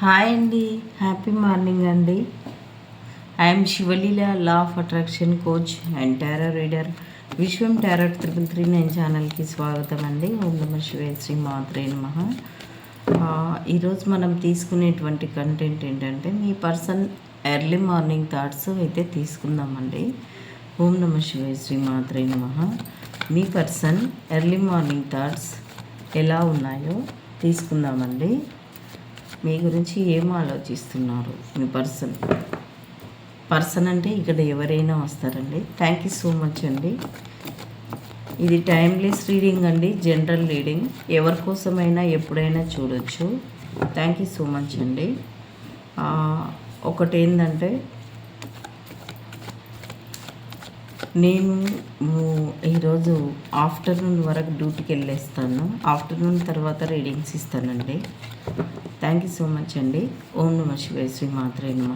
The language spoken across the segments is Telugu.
హాయ్ అండి. హ్యాపీ మార్నింగ్ అండి. I'm Sivaleela law of attraction coach and tarot reader Vishwam tarot triple three nine ఛానల్కి స్వాగతం అండి. ఓం నమ శివే శ్రీ మాత్రే నమ. ఈరోజు మనం తీసుకునేటువంటి కంటెంట్ ఏంటంటే మీ పర్సన్ ఎర్లీ మార్నింగ్ థాట్స్ అయితే తీసుకుందామండి. ఓం నమ శివే శ్రీ మాత్రే నమ. మీ పర్సన్ ఎర్లీ మార్నింగ్ థాట్స్ ఎలా ఉన్నాయో తీసుకుందామండి. మీ గురించి ఏం ఆలోచిస్తున్నారు? మీ పర్సన్. పర్సన్ అంటే ఇక్కడ ఎవరైనా వస్తారండి. థ్యాంక్ యూ సో మచ్ అండి. ఇది టైమ్లెస్ రీడింగ్ అండి జనరల్ రీడింగ్. ఎవరి కోసమైనా ఎప్పుడైనా చూడొచ్చు. థ్యాంక్ యూ సో మచ్ అండి. ఆ, ఒకటి ఏంటంటే నేను ఈరోజు ఆఫ్టర్నూన్ వరకు డ్యూటీకి వెళ్ళేస్తాను. ఆఫ్టర్నూన్ తర్వాత రీడింగ్స్ ఇస్తానండి. థ్యాంక్ యూ సో మచ్ అండి. ఓం నమ శివాయ శ్రీ మాత్రే నమ.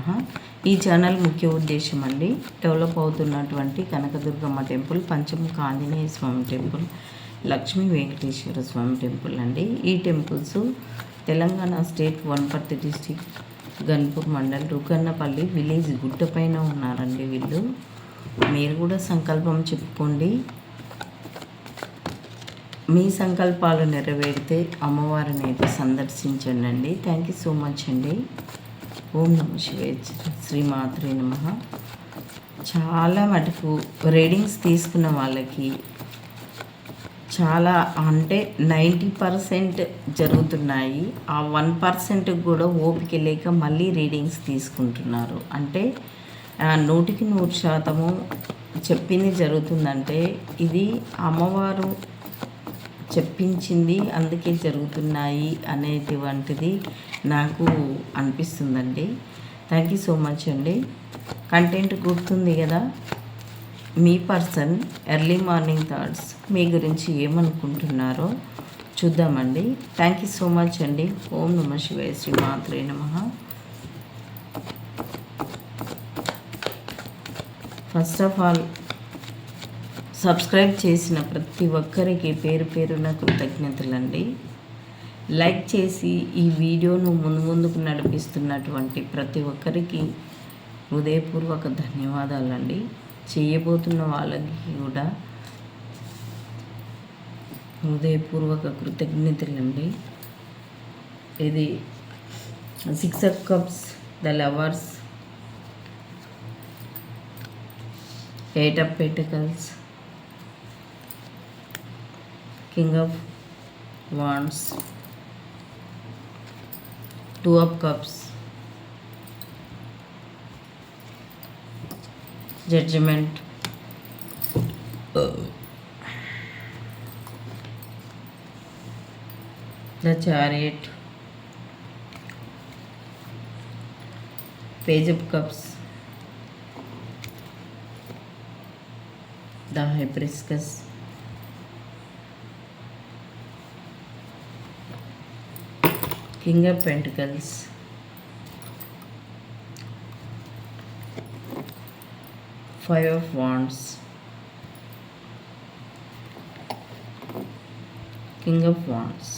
ఈ ఛానల్ ముఖ్య ఉద్దేశం అండి డెవలప్ అవుతున్నటువంటి Kanakadurgamma temple Panchamukha Anjaneya Swamy temple Lakshmi Venkateswara Swamy temple అండి. ఈ temples Telangana state Wanaparthy district Ganpur mandal Rukannapalli village గుట్టపైన ఉన్నారండి వీళ్ళు. మీరు కూడా సంకల్పం చెప్పుకోండి. మీ సంకల్పాలు నెరవేరితే అమ్మవారిని అయితే సందర్శించండి అండి థ్యాంక్ యూ సో మచ్ అండి. ఓం నమ శివే శ్రీమాత్రే నమ. చాలా మటుకు రీడింగ్స్ తీసుకున్న వాళ్ళకి చాలా అంటే నైంటీ పర్సెంట్ జరుగుతున్నాయి. ఆ వన్ పర్సెంట్ కూడా ఓపిక లేక మళ్ళీ రీడింగ్స్ తీసుకుంటున్నారు. అంటే నూటికి నూరు శాతము చెప్పింది జరుగుతుందంటే ఇది అమ్మవారు చెప్పించింది అందుకే జరుగుతున్నాయి అనేటువంటిది నాకు అనిపిస్తుందండి. థ్యాంక్ యూ సో మచ్ అండి. కంటెంట్ గుర్తుంది కదా? మీ పర్సన్ ఎర్లీ మార్నింగ్ థాట్స్ మీ గురించి ఏమనుకుంటున్నారో చూద్దామండి. థ్యాంక్ యూ సో మచ్ అండి. ఓం నమ శివాయ శ్రీ మాత్రే నమ. ఫస్ట్ ఆఫ్ ఆల్ సబ్స్క్రైబ్ చేసిన ప్రతి ఒక్కరికి పేరు పేరున కృతజ్ఞతలండి. లైక్ చేసి ఈ వీడియోను ముందు ముందుకు నడిపిస్తున్నటువంటి ప్రతి ఒక్కరికి హృదయపూర్వక ధన్యవాదాలండి. చేయబోతున్న వాళ్ళకి కూడా హృదయపూర్వక కృతజ్ఞతలండి. ఇది six of cups the lovers eight of pentacles. King of wands. Two of cups. Judgment. The chariot. Page of cups. The hibiscus king of pentacles five of wands king of wands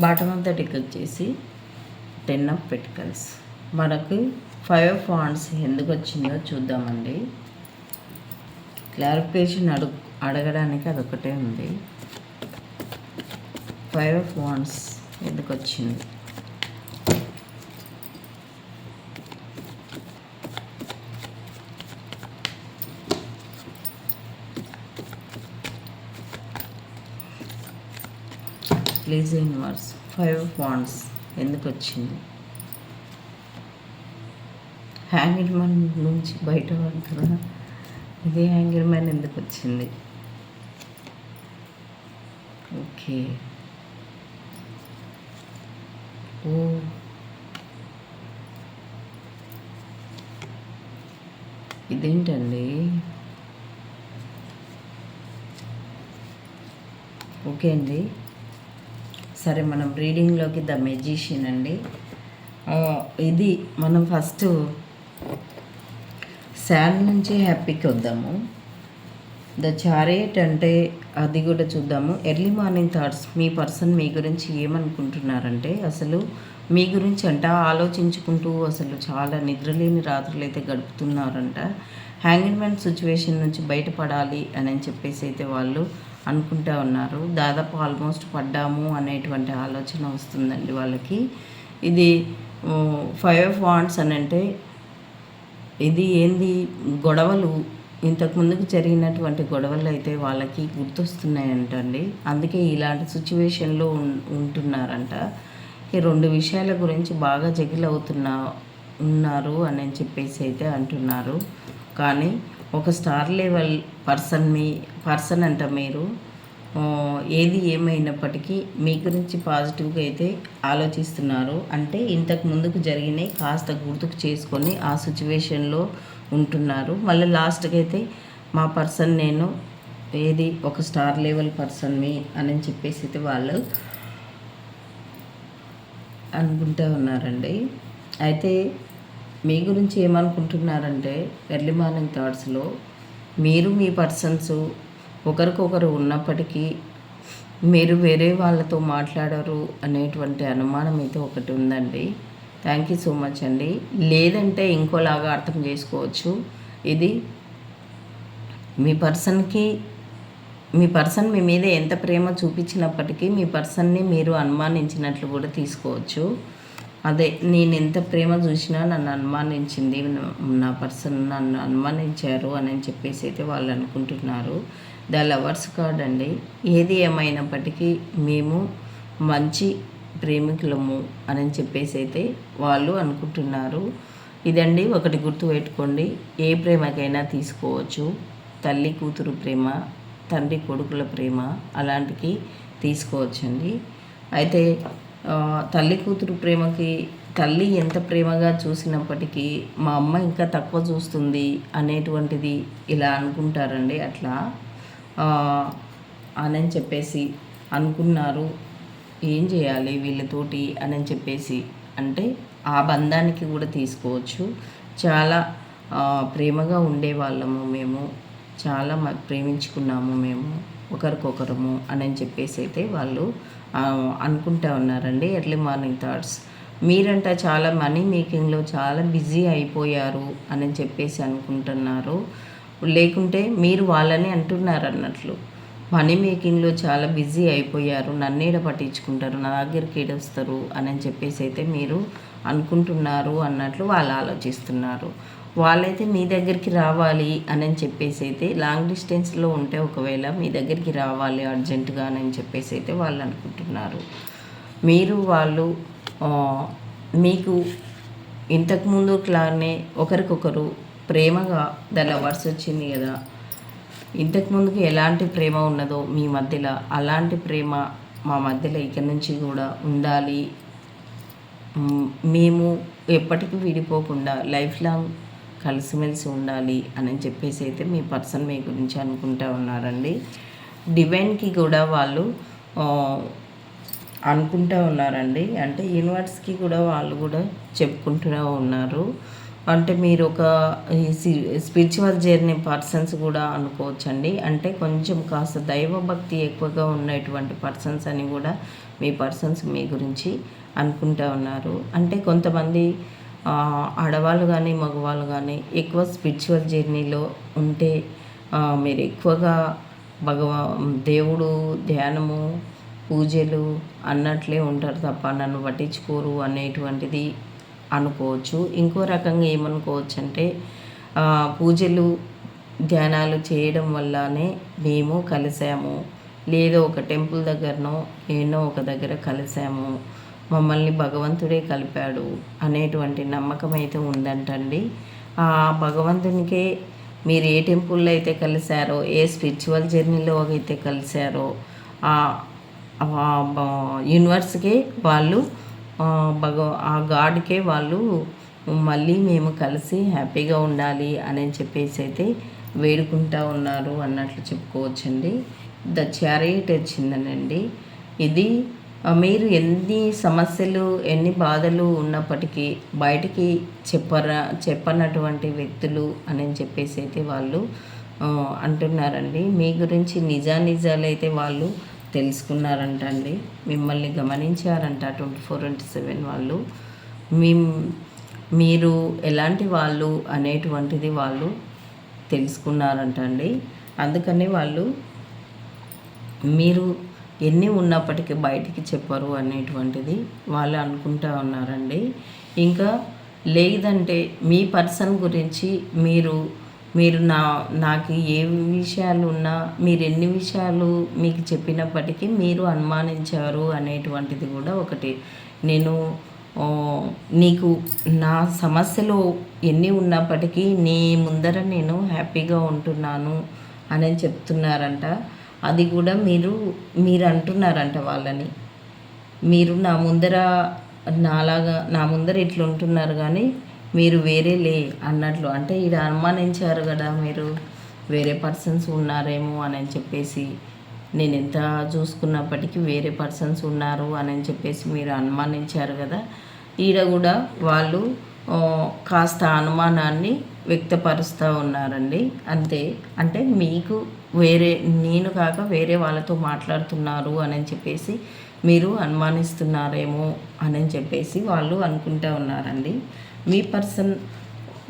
bottom of the deck వచ్చేసి టెన్ ఆఫ్ పెటికల్స్. మనకు ఫైవ్ ఆఫ్ వాండ్స్ ఎందుకు వచ్చిందో చూద్దామండి. క్లారిఫికేషన్ అడుగు అడగడానికి అదొకటే ఉంది. ఫైవ్ ఆఫ్ వాండ్స్ ఎందుకు వచ్చింది? Please inverse. Five of wands ఎందుకు వచ్చింది హ్యాంగిల్ మ్యాన్ నుంచి బయట పడతారా ఇదే హ్యాంగిల్ మ్యాన్ ఎందుకు వచ్చింది ఓకే. ఓ. ఇదేంటండి? ఓకే అండి. సరే మనం రీడింగ్లోకి ద మెజిషియన్ అండి. ఇది మనం ఫస్ట్ శాడ్ నుంచి హ్యాపీకి వద్దాము. ద చారేట్ అంటే అది కూడా చూద్దాము. ఎర్లీ మార్నింగ్ థాట్స్ మీ పర్సన్ మీ గురించి ఏమనుకుంటున్నారంటే అసలు మీ గురించి అంట ఆలోచించుకుంటూ అసలు చాలా నిద్రలేని రాత్రులు అయితే గడుపుతున్నారంట హ్యాంగింగ్మెంట్ సిచ్యువేషన్ నుంచి బయటపడాలి అని చెప్పేసి అయితే వాళ్ళు అనుకుంటా ఉన్నారు. దాదాపు ఆల్మోస్ట్ పడ్డాము అనేటువంటి ఆలోచన వస్తుందండి వాళ్ళకి. ఇది ఫైవ్ ఆఫ్ వాండ్స్ అని అంటే ఇది ఏంది? గొడవలు. ఇంతకు ముందుకు జరిగినటువంటి గొడవలు అయితే వాళ్ళకి గుర్తొస్తున్నాయంటండి. అందుకే ఇలాంటి సిచ్యువేషన్లో ఉంటున్నారంట. ఈ రెండు విషయాల గురించి బాగా జగిలవుతున్నా ఉన్నారు అని చెప్పేసి అయితే అంటున్నారు. కానీ ఒక స్టార్ లెవెల్ పర్సన్ మీ పర్సన్ అంట మీరు. ఏది ఏమైనప్పటికీ మీ గురించి పాజిటివ్గా అయితే ఆలోచిస్తున్నారు. అంటే ఇంతకు ముందుకు జరిగినాయి కాస్త గుర్తుకు చేసుకొని ఆ సిచ్యువేషన్లో ఉంటున్నారు. మళ్ళీ లాస్ట్కి అయితే మా పర్సన్ నేను ఏది ఒక స్టార్ లెవెల్ పర్సన్ మీ అని చెప్పేసి అయితే వాళ్ళు అనుకుంటూ ఉన్నారండి. అయితే మీ గురించి ఏమనుకుంటున్నారంటే ఎర్లీ మార్నింగ్ థాట్స్లో మీరు మీ పర్సన్స్ ఒకరికొకరు ఉన్నప్పటికీ మీరు వేరే వాళ్ళతో మాట్లాడరు అనేటువంటి అనుమానం అయితే ఒకటి ఉందండి. థ్యాంక్ యూ సో మచ్ అండి. లేదంటే ఇంకోలాగా అర్థం చేసుకోవచ్చు. ఇది మీ పర్సన్కి మీ పర్సన్ మీ మీద ఎంత ప్రేమ చూపించినప్పటికీ మీ పర్సన్ని మీరు అనుమానించినట్లు కూడా తీసుకోవచ్చు. అదే నేను ఎంత ప్రేమ చూసినా నన్ను అనుమానించింది నా పర్సన్ నన్ను అనుమానించారు అని చెప్పేసి అయితే వాళ్ళు అనుకుంటున్నారు. ద లవర్స్ కార్డ్ అండి. ఏది ఏమైనప్పటికీ మేము మంచి ప్రేమికులము అని చెప్పేసి అయితే వాళ్ళు అనుకుంటున్నారు. ఇదండి ఒకటి గుర్తు పెట్టుకోండి. ఏ ప్రేమకైనా తీసుకోవచ్చు. తల్లి కూతురు ప్రేమ తండ్రి కొడుకుల ప్రేమ అలాంటికి తీసుకోవచ్చండి. అయితే తల్లి కూతురు ప్రేమకి తల్లి ఎంత ప్రేమగా చూసినప్పటికీ మా అమ్మ ఇంకా తక్కువ చూస్తుంది అనేటువంటిది ఇలా అనుకుంటారండి అట్లా. అని చెప్పేసి అనుకున్నారు ఏం చేయాలి వీళ్ళతోటి అని చెప్పేసి. అంటే ఆ బంధానికి కూడా తీసుకోవచ్చు. చాలా ప్రేమగా ఉండేవాళ్ళము మేము చాలా ప్రేమించుకున్నాము మేము ఒకరికొకరము అని చెప్పేసి అయితే వాళ్ళు అనుకుంటా ఉన్నారండి ఎర్లీ మార్నింగ్ థాట్స్. మీరంట చాలా మనీ మేకింగ్లో చాలా బిజీ అయిపోయారు అని చెప్పేసి అనుకుంటున్నారు. లేకుంటే మీరు వాళ్ళని అంటున్నారు అన్నట్లు మనీ మేకింగ్లో చాలా బిజీ అయిపోయారు నన్నేడ పట్టించుకుంటారు నా దగ్గరికి ఏడొస్తారు అని చెప్పేసి అయితే మీరు అనుకుంటున్నారు అన్నట్లు వాళ్ళు ఆలోచిస్తున్నారు. వాళ్ళైతే మీ దగ్గరికి రావాలి అని చెప్పేసి అయితే లాంగ్ డిస్టెన్స్లో ఉంటే ఒకవేళ మీ దగ్గరికి రావాలి అర్జెంటుగా అని చెప్పేసి అయితే వాళ్ళు అనుకుంటున్నారు. మీరు వాళ్ళు మీకు ఇంతకుముందు ఇట్లానే ఒకరికొకరు ప్రేమగా ద లవర్స్ వచ్చింది కదా. ఇంతకుముందుకు ఎలాంటి ప్రేమ ఉన్నదో మీ మధ్యలో అలాంటి ప్రేమ మా మధ్యలో ఇక్కడి నుంచి కూడా ఉండాలి. మేము ఎప్పటికీ విడిపోకుండా లైఫ్ లాంగ్ కలిసిమెలిసి ఉండాలి అని చెప్పేసి అయితే మీ పర్సన్ మీ గురించి అనుకుంటూ ఉన్నారండి. డివైన్కి కూడా వాళ్ళు అనుకుంటూ ఉన్నారండి. అంటే యూనివర్స్కి కూడా వాళ్ళు కూడా చెప్పుకుంటూ ఉన్నారు. అంటే మీరు ఒక స్పిరిచువల్ జర్నీ పర్సన్స్ కూడా అనుకోవచ్చండి. అంటే కొంచెం కాస్త దైవభక్తి ఎక్కువగా ఉన్నటువంటి పర్సన్స్ అని కూడా మీ పర్సన్స్ మీ గురించి అనుకుంటూ ఉన్నారు. అంటే కొంతమంది ఆడవాళ్ళు కానీ మగవాళ్ళు కానీ ఎక్కువ స్పిరిచువల్ జర్నీలో ఉంటే మీరు ఎక్కువగా భగవా దేవుడు ధ్యానము పూజలు అన్నట్లే ఉంటారు తప్ప నన్ను పట్టించుకోరు అనేటువంటిది అనుకోవచ్చు. ఇంకో రకంగా ఏమనుకోవచ్చు అంటే పూజలు ధ్యానాలు చేయడం వల్లనే మేము కలిసాము. లేదో ఒక టెంపుల్ దగ్గరనో ఏనో ఒక దగ్గర కలిసాము. మమ్మల్ని భగవంతుడే కలిపాడు అనేటువంటి నమ్మకం అయితే ఉందంటండి. ఆ భగవంతునికే మీరు ఏ టెంపుల్లో అయితే కలిశారో ఏ స్పిరిచువల్ జర్నీలో అయితే కలిశారో యూనివర్స్కే వాళ్ళు భగ ఆ గాడ్కే వాళ్ళు మళ్ళీ మేము కలిసి హ్యాపీగా ఉండాలి అని చెప్పేసి అయితే వేడుకుంటా ఉన్నారు అన్నట్లు చెప్పుకోవచ్చండి. ద చారియట్ వచ్చిందనండి ఇది మీరు ఎన్ని సమస్యలు ఎన్ని బాధలు ఉన్నప్పటికీ బయటికి చెప్పరా చెప్పనటువంటి వ్యక్తులు అని చెప్పేసి అయితే వాళ్ళు అంటున్నారండి. మీ గురించి నిజానిజాలు అయితే వాళ్ళు తెలుసుకున్నారంట అండి మిమ్మల్ని గమనించారంట ట్వంటీ ఫోర్ ఇంటూ సెవెన్ వాళ్ళు. మీ మీరు ఎలాంటి వాళ్ళు అనేటువంటిది వాళ్ళు తెలుసుకున్నారంట అండి అందుకని వాళ్ళు మీరు ఎన్ని ఉన్నప్పటికీ బయటికి చెప్పరు అనేటువంటిది వాళ్ళు అనుకుంటా ఉన్నారండి. ఇంకా లేదంటే మీ పర్సన్ గురించి మీరు మీరు నా నాకు ఏ విషయాలు ఉన్నా మీరు ఎన్ని విషయాలు మీకు చెప్పినప్పటికీ మీరు అనుమానించారు అనేటువంటిది కూడా ఒకటి. నేను నీకు నా సమస్యలు ఎన్ని ఉన్నప్పటికీ నీ ముందర నేను హ్యాపీగా ఉంటున్నాను అని చెప్తున్నారంట. అది కూడా మీరు మీరు అంటున్నారంట వాళ్ళని. మీరు నా ముందర నాలాగా నా ముందర ఇట్లా ఉంటున్నారు కానీ మీరు వేరే లే అన్నట్లు. అంటే ఈడ అనుమానించారు కదా మీరు వేరే పర్సన్స్ ఉన్నారేమో అని చెప్పేసి. నేను ఎంత చూసుకున్నప్పటికీ వేరే పర్సన్స్ ఉన్నారు అని చెప్పేసి మీరు అనుమానించారు కదా. ఈడ కూడా వాళ్ళు కాస్త అనుమానాన్ని వ్యక్తపరుస్తూ ఉన్నారండి. అంతే. అంటే మీకు వేరే నేను కాక వేరే వాళ్ళతో మాట్లాడుతున్నారు అని చెప్పేసి మీరు అనుమానిస్తున్నారేమో అని చెప్పేసి వాళ్ళు అనుకుంటూ ఉన్నారండి. మీ పర్సన్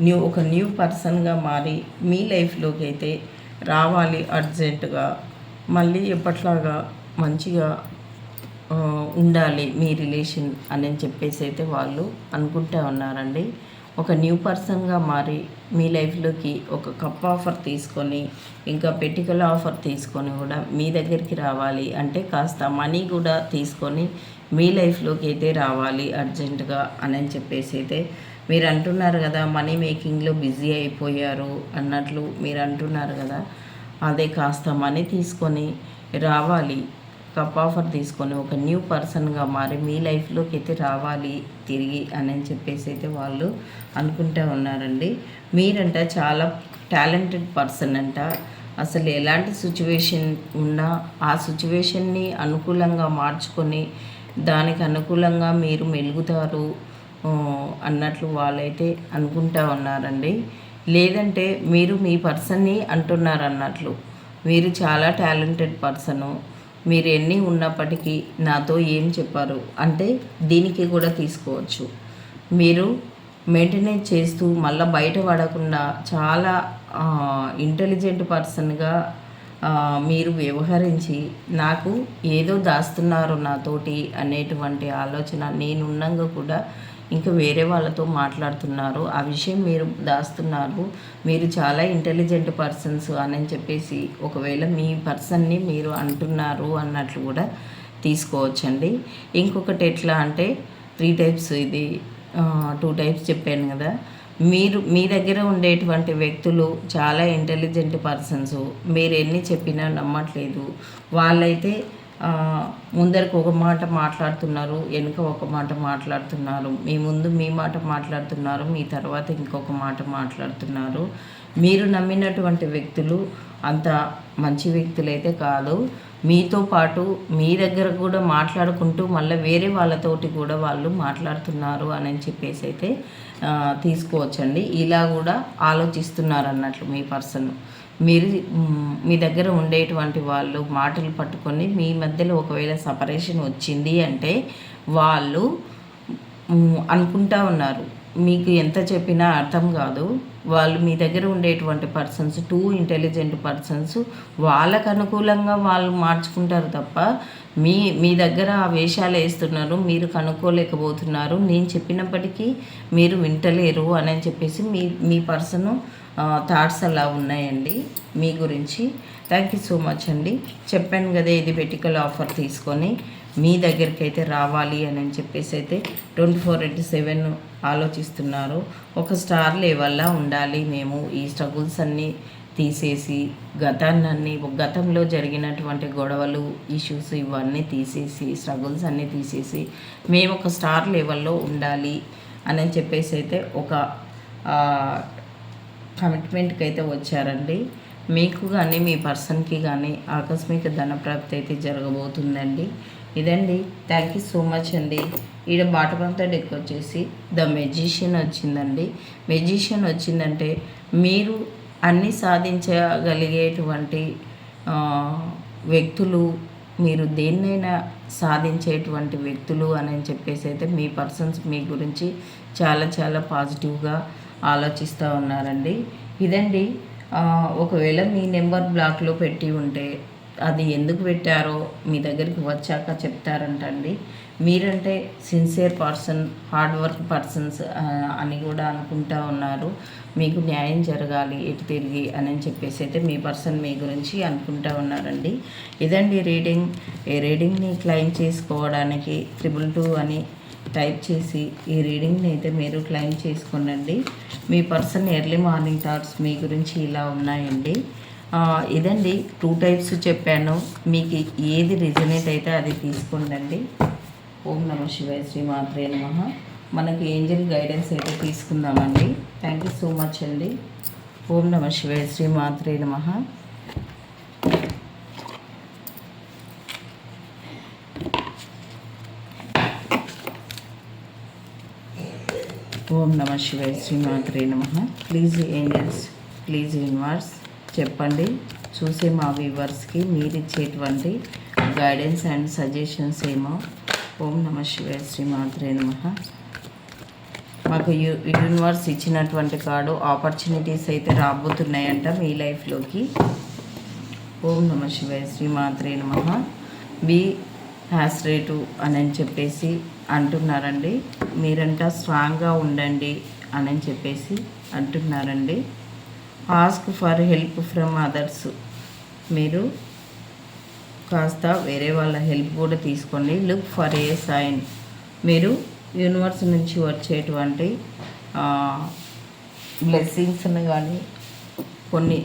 న్యూ ఒక న్యూ పర్సన్గా మారి మీ లైఫ్లోకి అయితే రావాలి అర్జెంటుగా మళ్ళీ ఎప్పట్లాగా మంచిగా ఉండాలి మీ రిలేషన్ అని చెప్పేసి అయితే వాళ్ళు అనుకుంటూ ఉన్నారండి. ఒక న్యూ పర్సన్గా మారి మీ లైఫ్లోకి ఒక కప్ ఆఫర్ తీసుకొని ఇంకా పెటికల్ ఆఫర్ తీసుకొని కూడా మీ దగ్గరికి రావాలి. అంటే కాస్త మనీ కూడా తీసుకొని మీ లైఫ్లోకి అయితే రావాలి అర్జెంటుగా అని చెప్పేసి అయితే మీరు అంటున్నారు కదా మనీ మేకింగ్లో బిజీ అయిపోయారు అన్నట్లు మీరు అంటున్నారు కదా అదే కాస్త మనీ తీసుకొని రావాలి. కప్ ఆఫర్ తీసుకొని ఒక న్యూ పర్సన్గా మారి మీ లైఫ్లోకి అయితే రావాలి తిరిగి అని చెప్పేసి అయితే వాళ్ళు అనుకుంటూ ఉన్నారండి. మీరంట చాలా టాలెంటెడ్ పర్సన్ అంట. అసలు ఎలాంటి సిచ్యువేషన్ ఉన్నా ఆ సిచ్యువేషన్ని అనుకూలంగా మార్చుకొని దానికి అనుకూలంగా మీరు మెలుగుతారు అన్నట్లు వాళ్ళైతే అనుకుంటా ఉన్నారండి. లేదంటే మీరు మీ పర్సన్ని అంటున్నారు అన్నట్లు. మీరు చాలా టాలెంటెడ్ పర్సను. మీరు ఎన్ని ఉన్నప్పటికీ నాతో ఏం చెప్పారు? అంటే దీనికి కూడా తీసుకోవచ్చు. మీరు మెయింటెనెన్స్ చేస్తూ మళ్ళీ బయట పడకుండా చాలా ఇంటెలిజెంట్ పర్సన్గా మీరు వ్యవహరించి నాకు ఏదో దాస్తున్నారు నాతోటి అనేటువంటి ఆలోచన నేనున్నాక కూడా ఇంకా వేరే వాళ్ళతో మాట్లాడుతున్నారు. ఆ విషయం మీరు దాస్తున్నారు. మీరు చాలా ఇంటెలిజెంట్ పర్సన్స్ అని చెప్పేసి ఒకవేళ మీ పర్సన్ని మీరు అంటున్నారు అన్నట్లు కూడా తీసుకోవచ్చండి. ఇంకొకటి ఎట్లా అంటే త్రీ టైప్స్ ఇది టూ టైప్స్ చెప్పాను కదా. మీరు మీ దగ్గర ఉండేటువంటి వ్యక్తులు చాలా ఇంటెలిజెంట్ పర్సన్స్ మీరు ఎన్ని చెప్పినా నమ్మట్లేదు. వాళ్ళైతే ముందరకు ఒక మాట మాట్లాడుతున్నారు వెనుక ఒక మాట మాట్లాడుతున్నారు మీ ముందు మీ మాట మాట్లాడుతున్నారు మీ తర్వాత ఇంకొక మాట మాట్లాడుతున్నారు. మీరు నమ్మినటువంటి వ్యక్తులు అంత మంచి వ్యక్తులైతే కాదు. మీతో పాటు మీ దగ్గర కూడా మాట్లాడుకుంటూ మళ్ళీ వేరే వాళ్ళతోటి కూడా వాళ్ళు మాట్లాడుతున్నారు అని చెప్పేసి అయితే తీసుకోవచ్చండి. ఇలా కూడా ఆలోచిస్తున్నారు అన్నట్లు మీ పర్సన్. మీరు మీ దగ్గర ఉండేటువంటి వాళ్ళు మాటలు పట్టుకొని మీ మధ్యలో ఒకవేళ సపరేషన్ వచ్చింది అంటే వాళ్ళు అనుకుంటా ఉన్నారు. మీకు ఎంత చెప్పినా అర్థం కాదు. వాళ్ళు మీ దగ్గర ఉండేటువంటి పర్సన్స్ టూ ఇంటెలిజెంట్ పర్సన్స్ వాళ్ళకు అనుకూలంగా వాళ్ళు మార్చుకుంటారు తప్ప మీ మీ దగ్గర ఆ వేషాలు వేస్తున్నారు మీరు కనుక్కోలేకపోతున్నారు నేను చెప్పినప్పటికీ మీరు వింటలేరు అని చెప్పేసి మీ మీ పర్సన్ థాట్స్ అలా ఉన్నాయండి మీ గురించి. థ్యాంక్ యూ సో మచ్ అండి. చెప్పాను కదా ఇది పెటికల్ ఆఫర్ తీసుకొని. మీ దగ్గరికి అయితే రావాలి అని చెప్పేసి అయితే ట్వంటీ ఫోర్ ఇంటూ సెవెన్ ఆలోచిస్తున్నారు. ఒక స్టార్ లెవెల్లా ఉండాలి మేము. ఈ స్ట్రగుల్స్ అన్నీ తీసేసి గతాన్ని గతంలో జరిగినటువంటి గొడవలు ఇష్యూస్ ఇవన్నీ తీసేసి స్ట్రగుల్స్ అన్నీ తీసేసి మేము ఒక స్టార్ లెవెల్లో ఉండాలి అని చెప్పేసి అయితే ఒక కమిట్మెంట్కి అయితే వచ్చారండి. మీకు కానీ మీ పర్సన్కి కానీ ఆకస్మిక ధనప్రాప్తి అయితే జరగబోతుందండి. ఇదండి. థ్యాంక్ యూ సో మచ్ అండి. ఈడ బాటబంతా డెక్ వచ్చేసి ద మెజిషియన్ వచ్చిందండి. మెజిషియన్ వచ్చిందంటే మీరు అన్నీ సాధించగలిగేటువంటి వ్యక్తులు మీరు దేన్నైనా సాధించేటువంటి వ్యక్తులు అని చెప్పేసి అయితే మీ పర్సన్స్ మీ గురించి చాలా చాలా పాజిటివ్గా ఆలోచిస్తూ ఉన్నారండి. ఇదండి ఒకవేళ మీ నెంబర్ బ్లాక్లో పెట్టి ఉంటే అది ఎందుకు పెట్టారో మీ దగ్గరికి వచ్చాక చెప్తారంటండి. మీరంటే sincere person hard work persons అని కూడా అనుకుంటా ఉన్నారు. మీకు న్యాయం జరగాలి ఎటు తిరిగి అని చెప్పేసి అయితే మీ పర్సన్ మీ గురించి అనుకుంటా ఉన్నారండి. ఇదండి రీడింగ్. ఈ రీడింగ్ని క్లెయిమ్ చేసుకోవడానికి ట్రిపుల్ టూ అని టైప్ చేసి ఈ రీడింగ్ని అయితే మీరు క్లెయిమ్ చేసుకోనండి. మీ పర్సన్ ఎర్లీ మార్నింగ్ థాట్స్ మీ గురించి ఇలా ఉన్నాయండి. ఇదండి టూ టైప్స్ చెప్పాను. మీకు ఏది రిజనేట్ అయితే అది తీసుకోండి ఓం నమ శివాయ శ్రీ మాత్రే నమ. మనకి ఏంజల్ గైడెన్స్ అయితే తీసుకుందామండి. థ్యాంక్ యూ సో మచ్ అండి. ఓం నమ శివాయ శ్రీ మాత్రే నమ. ఓం నమ శివాయ శ్రీమాత్రే నమ. ప్లీజ్ ఏంజల్స్ ప్లీజ్ యూనివర్స్ చెప్పండి. చూసే మా వ్యూవర్స్కి మీరు ఇచ్చేటువంటి గైడెన్స్ అండ్ సజెషన్స్ ఏమో. ఓం నమ శివాయ శ్రీమాత్రే నమ. మాకు యూ యూనివర్స్ ఇచ్చినటువంటి కార్డు ఆపర్చునిటీస్ అయితే రాబోతున్నాయంట మీ లైఫ్లోకి ఓం నమ శివాయ శ్రీమాత్రే నమ. బి హ్యాస్ రేటు అని చెప్పేసి అంటున్నారండి. మీరంతా స్ట్రాంగ్గా ఉండండి అని చెప్పేసి అంటున్నారండి. Ask for help from others మీరు కాస్త వేరే వాళ్ళ హెల్ప్ కూడా తీసుకోండి. లుక్ ఫర్ ఏ సైన్ మీరు యూనివర్స్ నుంచి వచ్చేటువంటి బ్లెస్సింగ్స్ని కానీ కొన్ని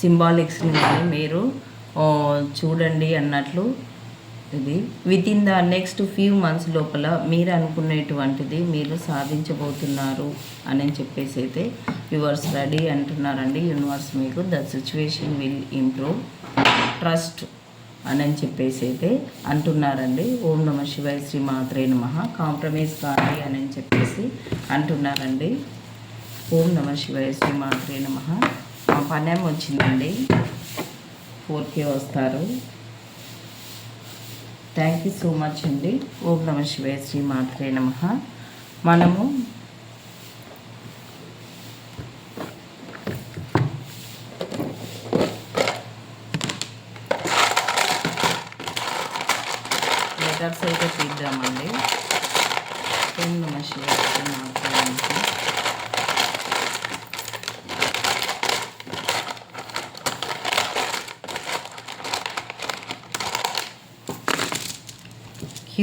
సింబాలిక్స్ని కానీ మీరు చూడండి అన్నట్లు ఇది within the next few months లోపల మీరు అనుకునేటువంటిది మీరు సాధించబోతున్నారు అని చెప్పేసి అయితే యువర్స్ రెడీ అంటున్నారండి. యూనివర్స్ మీకు the situation will improve trust అని చెప్పేసి అయితే అంటున్నారండి. ఓం నమ శివాయ శ్రీ మాత్రే నమ. కాంప్రమైజ్ కాండి అని చెప్పేసి అంటున్నారండి. ఓం నమ శివాయ శ్రీ మాత్రే నమ. మా పనేం వచ్చిందండి. ఫోర్కే వస్తారు. థ్యాంక్ యూ సో మచ్ అండి. ఓం నమ శివాయ శ్రీ మాత్రే నమ. మనము లెటర్స్ అయితే తీద్దామండి ఓం నమ శివాయ శ్రీ మాత్రే నమ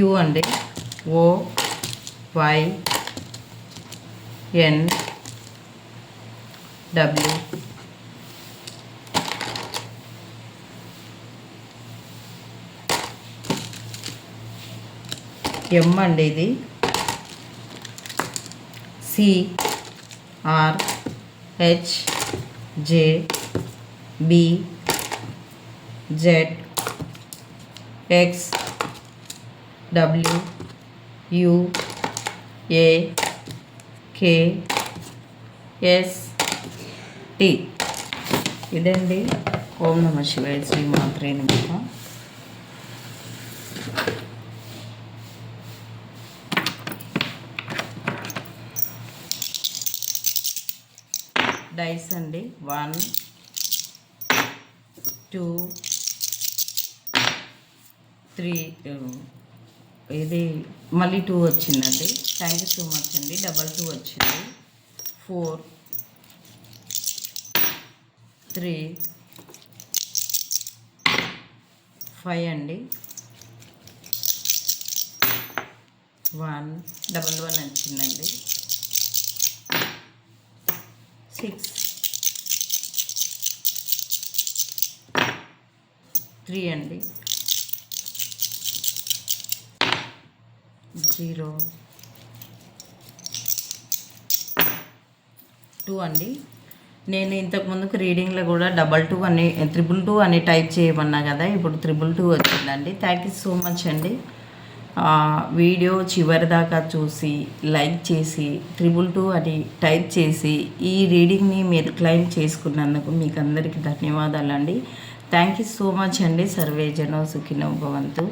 క్యూ అండి. ఓ వై ఎన్ డబ్ల్యూ. ఎం అండి ఇది? C R H J B Z X W U A K S T ఇదండి ఓం నమ శివాయ శ్రీ మాత్రే నమః. డైస్ అండి. వన్ టూ త్రీ ఇది మళ్ళీ టూ వచ్చిందండి. థ్యాంక్ యూ సో మచ్ అండి డబల్ టూ వచ్చింది. ఫోర్ త్రీ ఫైవ్ అండి. వన్ డబల్ వన్ వచ్చిందండి. సిక్స్ త్రీ అండి. జీరో టూ అండి. నేను ఇంతకు ముందుకు రీడింగ్లో కూడా డబల్ టూ అని త్రిబుల్ టూ అని టైప్ చేయమన్నా కదా ఇప్పుడు త్రిబుల్ టూ వచ్చిందండి. థ్యాంక్ యూ సో మచ్ అండి. వీడియో చివరి దాకా చూసి లైక్ చేసి త్రిబుల్ టూ అని టైప్ చేసి ఈ రీడింగ్ని మీరు క్లైమ్ చేసుకున్నందుకు మీకు అందరికీ ధన్యవాదాలండి. థ్యాంక్ యూ సో మచ్ అండి. సర్వే జనో సుఖినో భవంతు.